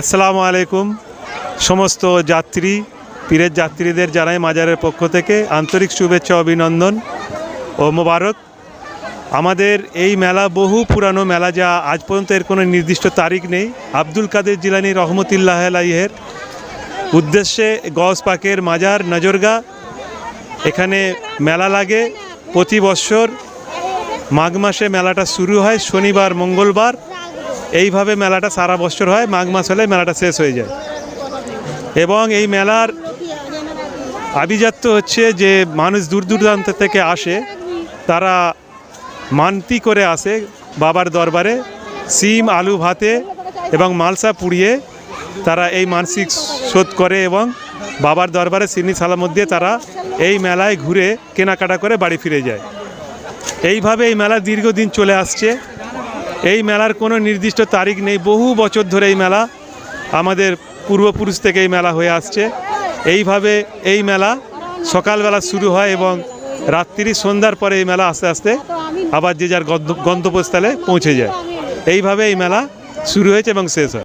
আসসালামু আলাইকুম। সমস্ত যাত্রী, পীরের যাত্রীদের জানাই মাজারের পক্ষ থেকে আন্তরিক শুভেচ্ছা, অভিনন্দন ও মোবারক। আমাদের এই মেলা বহু পুরানো মেলা যা আজ পর্যন্ত এর কোনো নির্দিষ্ট তারিখ নেই। আব্দুল কাদের জিলানি রহমতুল্লাহ আলাইহের উদ্দেশ্যে গস পাকের মাজার নজরগা। এখানে মেলা লাগে প্রতি বৎসর মাঘ মাসে মেলাটা শুরু হয় শনিবার, মঙ্গলবার। এইভাবে মেলাটা সারা বছর হয়, মাঘ মাস হলে মেলাটা শেষ হয়ে যায়। এবং এই মেলার আভিজাত্য হচ্ছে যে মানুষ দূর দূরান্ত থেকে আসে, তারা মানতি করে আসে বাবার দরবারে, সিম, আলু ভাতে এবং মালসা পুড়িয়ে তারা এই মানসিক শোধ করে এবং বাবার দরবারে সিন্নি সালামত দিয়ে তারা এই মেলায় ঘুরে কেনাকাটা করে বাড়ি ফিরে যায়। এইভাবে এই মেলা দীর্ঘদিন চলে আসছে। এই মেলার কোনো নির্দিষ্ট তারিখ নেই। বহু বছর ধরে এই মেলা আমাদের পূর্বপুরুষ থেকে এই মেলা হয়ে আসছে। এইভাবে এই মেলা সকালবেলা শুরু হয় এবং রাত্রি সন্ধ্যার পরে এই মেলা আস্তে আস্তে আবার যে যার গন্ত- গন্তব্যস্থলে পৌঁছে যায়। এইভাবে এই মেলা শুরু হয়েছে এবং শেষ হয়।